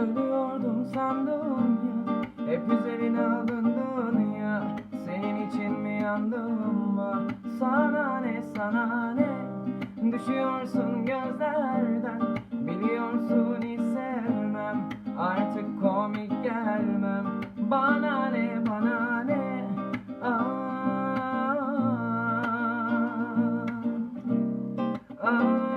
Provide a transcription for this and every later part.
Ölüyordum sandım ya. Hep üzerine alındın ya. Senin için mi yandım var? Sana ne sana ne? Düşüyorsun gözlerden. Biliyorsun hiç sevmem. Artık komik gelmem. Bana ne bana ne? Aa, aa,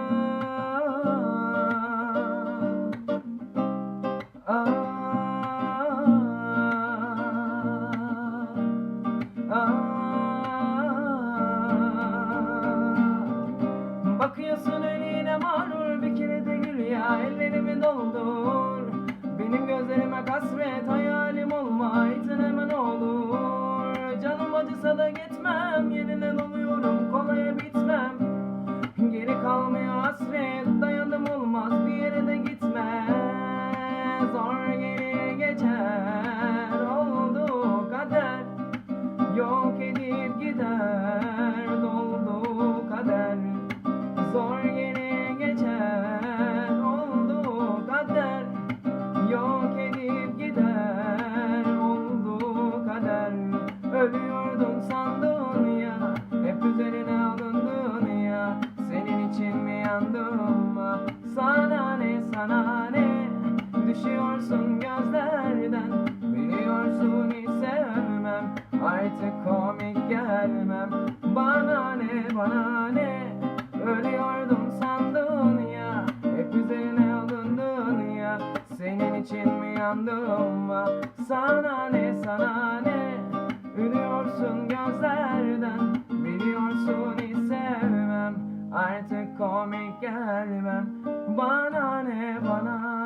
doldur. Benim gözlerime kasvet hayalim olma itin hemen olur. Canım acısa da gitmem yeniden oluyorum kolaya bitmem. Geri kalmıyor hasret dayandım olmaz bir yere de gitme Zor geri geçer oldu kader. Yok edip gider doldu kader. Zor Ölüyordun sandın ya. Hep üzerine alındın ya. Senin için mi yandım? Sana ne sana ne? Düşüyorsun gözlerden. Biliyorsun hiç sevmem. Artık komik gelmem. Bana ne bana ne? Ölüyordum sandın ya. Hep üzerine alındın ya. Senin için mi yandım? Sana ne sana Ülüyorsun gözlerden Biliyorsun sevmem. Artık komik gelmem. Bana ne bana